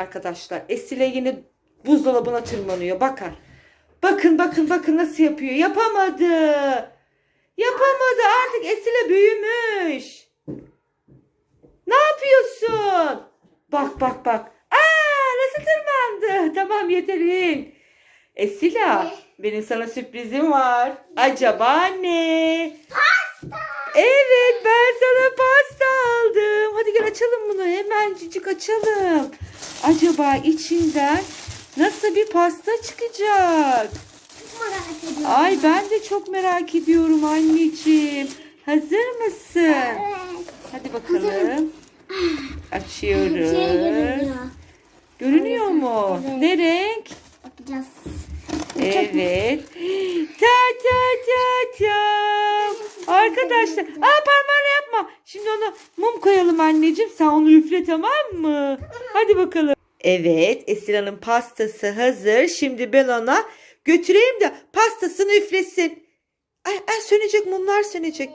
Arkadaşlar Esile yine buzdolabına tırmanıyor. Bakın. Bakın bakın bakın nasıl yapıyor. Yapamadı. Yapamadı artık Esile büyümüş. Ne yapıyorsun? Bak bak bak. Aa nasıl tırmandı? Tamam yeterin. Esila Ne? benim sana sürprizim var. Acaba ne? Evet ben sana pasta açalım bunu. Hemen cicik açalım. Acaba içinden nasıl bir pasta çıkacak? Çok merak ediyorum. Ay ben de çok merak ediyorum anneciğim. Hazır mısın? Evet. Hadi bakalım. Hazırım. Açıyoruz. Şey görünüyor. Görünüyor mu? Evet. Ne renk? Bakacağız. Evet. Ta ta ta ta. Arkadaşlar. Aa parmağını yapma. Şimdi ona mum koyalım anneciğim. Sen onu üfle tamam mı? Hadi bakalım. Evet Esra'nın pastası hazır. Şimdi ben ona götüreyim de pastasını üflesin. Ay, ay sönecek mumlar sönecek.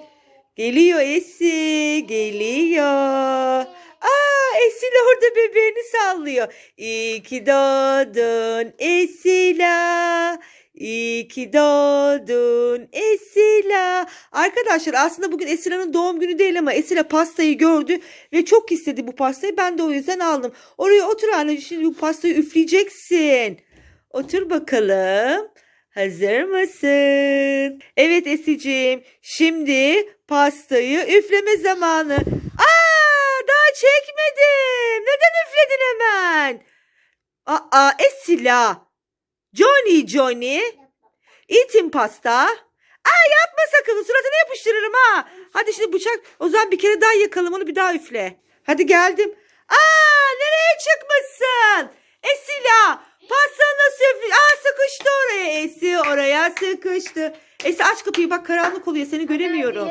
Geliyor Esi. Geliyor. Aa Esil orada bebeğini sallıyor. İyi ki doğdun Esila. İyi ki doğdun Esila. Arkadaşlar aslında bugün Esila'nın doğum günü değil ama Esila pastayı gördü ve çok istedi bu pastayı. Ben de o yüzden aldım. Oraya otur anneciğim şimdi bu pastayı üfleyeceksin. Otur bakalım. Hazır mısın? Evet Esiciğim. Şimdi pastayı üfleme zamanı. Aa, daha çekmedim. Neden üfledin hemen? Aa, Esila. Johnny Johnny. İtin pasta. Aa yapma sakın suratına yapıştırırım ha. Hadi şimdi bıçak o zaman bir kere daha yakalım onu bir daha üfle. Hadi geldim. Aa nereye çıkmışsın? Esila pastanı nasıl üfle? Aa sıkıştı oraya Esi oraya sıkıştı. Esi aç kapıyı bak karanlık oluyor seni göremiyorum.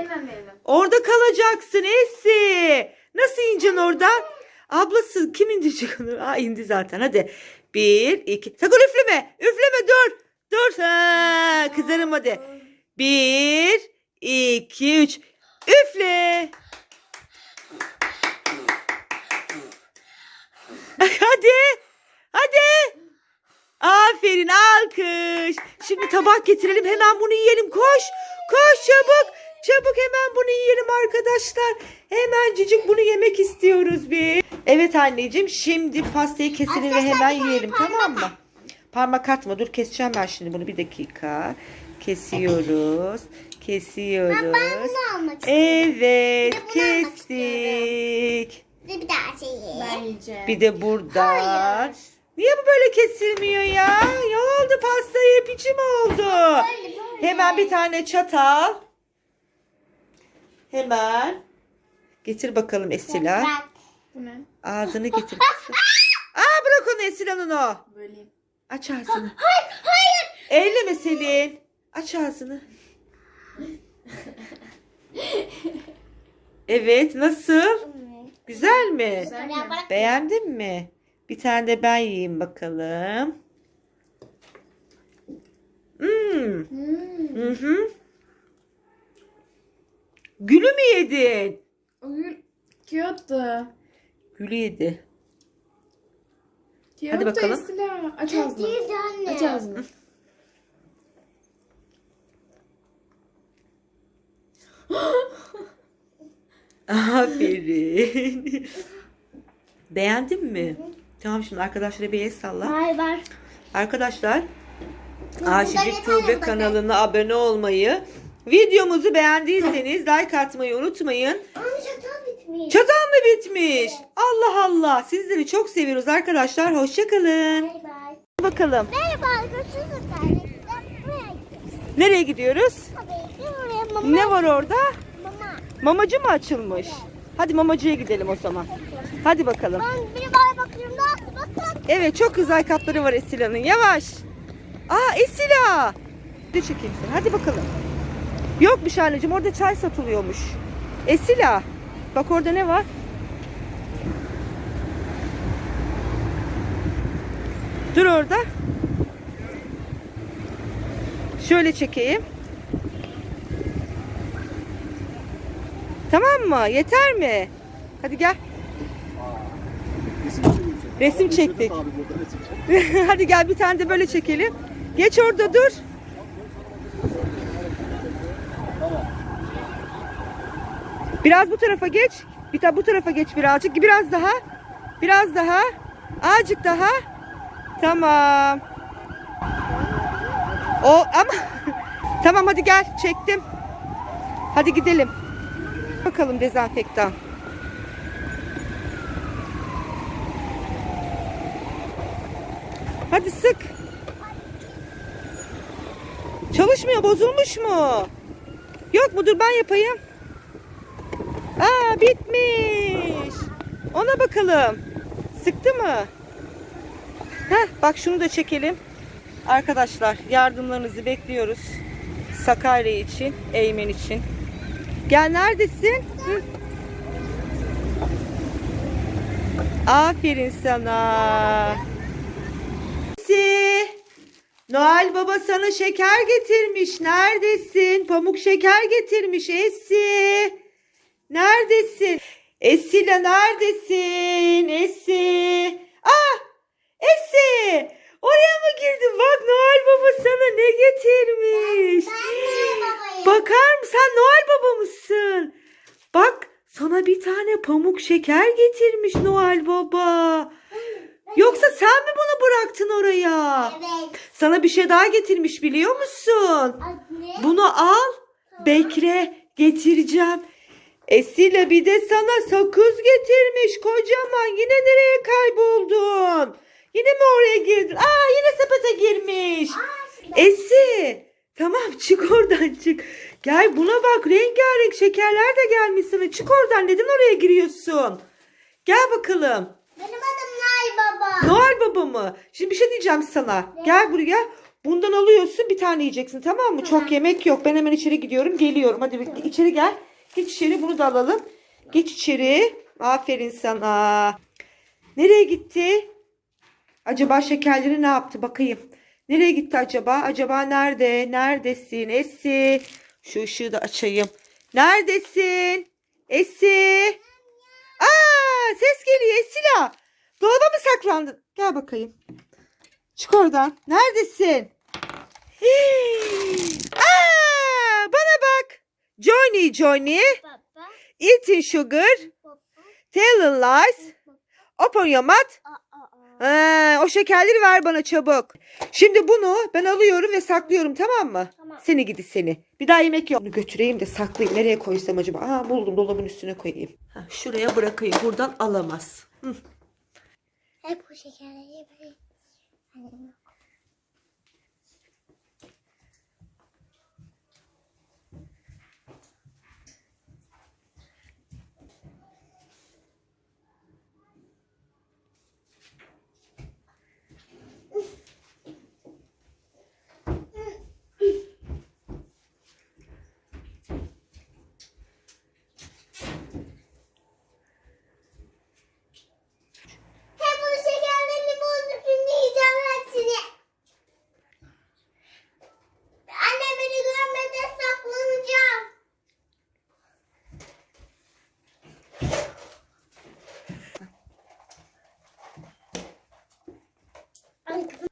Orada kalacaksın Esi. Nasıl ineceksin oradan? Ablası kim indirecek onu? Aa indi zaten hadi. Bir, iki. Sakın üfleme. Üfleme dur. Dur. Ha, kızarım hadi. Bir, iki, üç. Üfle. Hadi. Hadi. Aferin alkış. Şimdi tabak getirelim hemen bunu yiyelim. Koş. Koş çabuk. Çabuk hemen bunu yiyelim arkadaşlar. Hemen cicik bunu yemek istiyoruz bir. Evet anneciğim şimdi pastayı keselim ve hemen yiyelim tamam mı? Parmak atma dur keseceğim ben şimdi bunu bir dakika. Kesiyoruz. Kesiyoruz. Ben, ben bunu almak istiyorum. Evet bunu almak kestik. Bir de bir daha şey Ben yiyeceğim. Bir de burada. Hayır. Niye bu böyle kesilmiyor ya? Ne oldu pastayı hep içim oldu. Hemen bir tane çatal. Hemen. Getir bakalım Esila. Bu ne? Ağzını getir. kızım. Aa bırak onu Esila'nın o. Böleyim. Aç ağzını. Hayır, hayır. Elleme Selin. Aç ağzını. Evet nasıl? Güzel mi? Güzel. Bırak. Beğendin mi? Bir tane de ben yiyeyim bakalım. Hmm. Hmm. Hı hı. Gülü mü yedin? O gül kağıttı. Gülü yedi. Kağıt bakalım. da Esila. Aç ağzını. Değil de anne. Aç ağzını. Aferin. Beğendin mi? Tamam şimdi arkadaşlara bir el salla. Hayır var. Arkadaşlar Aşicik bakın? kanalına abone olmayı, videomuzu beğendiyseniz like atmayı unutmayın. Ama çatal bitmiş. Çatal mı bitmiş? Allah Allah. Sizleri çok seviyoruz arkadaşlar. Hoşçakalın. Bay bay. Bakalım. Merhaba arkadaşlar. Nereye gidiyoruz? Tabii ki oraya mama. Ne var orada? Mama. Mamacı mı açılmış? Hadi mamacıya gidelim o zaman. Hadi bakalım. Ben bir bana bakıyorum. Bak bakın. Evet çok güzel kapları var Esila'nın. Yavaş. Aa Esila. Bir çekeyim seni. Hadi bakalım. Yokmuş anneciğim orada çay satılıyormuş. Esila. Bak orada ne var? Dur orada. Şöyle çekeyim. Tamam mı? Yeter mi? Hadi gel. Resim çektik. Hadi gel bir tane de böyle çekelim. Geç orada dur. Biraz bu tarafa geç. Bir ta bu tarafa geç birazcık. Biraz daha. Biraz daha. Azıcık daha. Tamam. O ama tamam hadi gel çektim. Hadi gidelim. Bakalım dezenfektan. Hadi sık. Çalışmıyor, bozulmuş mu? Yok mu? Dur ben yapayım. Bitmiş. Ona bakalım. Sıktı mı? Heh, bak şunu da çekelim. Arkadaşlar yardımlarınızı bekliyoruz. Sakarya için, Eymen için. Gel neredesin? Hı? Aferin sana. Noel Baba sana şeker getirmiş. Neredesin? Pamuk şeker getirmiş Esi. Neredesin? Esila neredesin? Esi. Ah! Esi! Oraya mı girdin? Bak Noel Baba sana ne getirmiş. Bakar mısın? Sen Noel Baba mısın? Bak sana bir tane pamuk şeker getirmiş Noel Baba. Yoksa sen mi bunu bıraktın oraya? Evet. Sana bir şey daha getirmiş biliyor musun? Anne. Bunu al. Bekle getireceğim. Esile bir de sana sakız getirmiş kocaman. Yine nereye kayboldun? Yine mi oraya girdin? Aa yine sepete girmiş. Esi. Tamam çık oradan çık. Gel buna bak rengarenk şekerler de gelmiş sana. Çık oradan neden oraya giriyorsun? Gel bakalım. Benim adım Nay Baba. Noel Baba mı? Şimdi bir şey diyeceğim sana. Gel buraya. Bundan alıyorsun bir tane yiyeceksin tamam mı? Çok yemek yok. Ben hemen içeri gidiyorum. Geliyorum. Hadi içeri gel. Geç içeri bunu da alalım. Geç içeri. Aferin sana. Nereye gitti? Acaba şekerleri ne yaptı? Bakayım. Nereye gitti acaba? Acaba nerede? Neredesin? Esi. Şu ışığı da açayım. Neredesin? Esi. Aa, ses geliyor Esila. Dolaba mı saklandın? Gel bakayım. Çık oradan. Neredesin? Hii. Aa, bana bak. Johnny Johnny. Eating sugar. Telling lies. Open your mouth. Ha, o şekerleri ver bana çabuk. Şimdi bunu ben alıyorum ve saklıyorum tamam mı? Tamam. Seni gidi seni. Bir daha yemek yok. Bunu götüreyim de saklayayım. Nereye koysam acaba? Aa buldum dolabın üstüne koyayım. Ha, şuraya bırakayım. Buradan alamaz. Hı. Hep bu şekerleri böyle. Annem. Hep bu şekerlerini buldum. Şimdi yiyeceğim hepsini. Anne beni görmeden saklanacağım. Ay, kızım.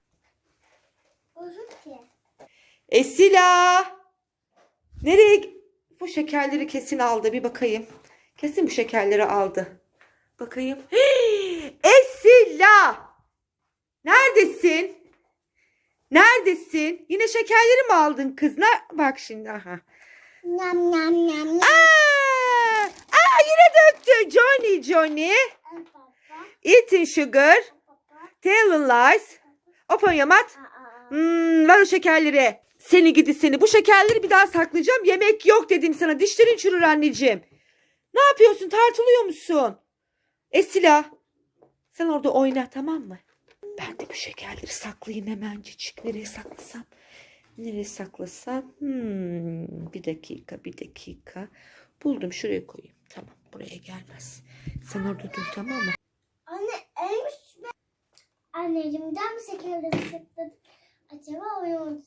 Bozuk ki. Esila. Nereye? Bu şekerleri kesin aldı. Bir bakayım. Kesin bu şekerleri aldı. Bakayım. Esila. Neredesin? Neredesin? Yine şekerleri mi aldın kız? Ne? Bak şimdi. Aha. Nam nam nam nam. Aa! Aa yine döktü. Johnny Johnny. Eating sugar. Telling lies. Open your mouth. Hmm, ver o şekerleri. Seni gidi seni. Bu şekerleri bir daha saklayacağım. Yemek yok dedim sana. Dişlerin çürür anneciğim. Ne yapıyorsun? Tartılıyor musun? Esila. Sen orada oyna tamam mı? Ben de bu şekerleri saklayayım hemencik. Nereye saklasam? Nereye saklasam? Hmm, bir dakika, bir dakika. Buldum şuraya koyayım. Tamam, buraya gelmez. Sen orada dur tamam mı? Anne elmiş mi? Anneciğim cam şekerleri sakladım. Acaba oyun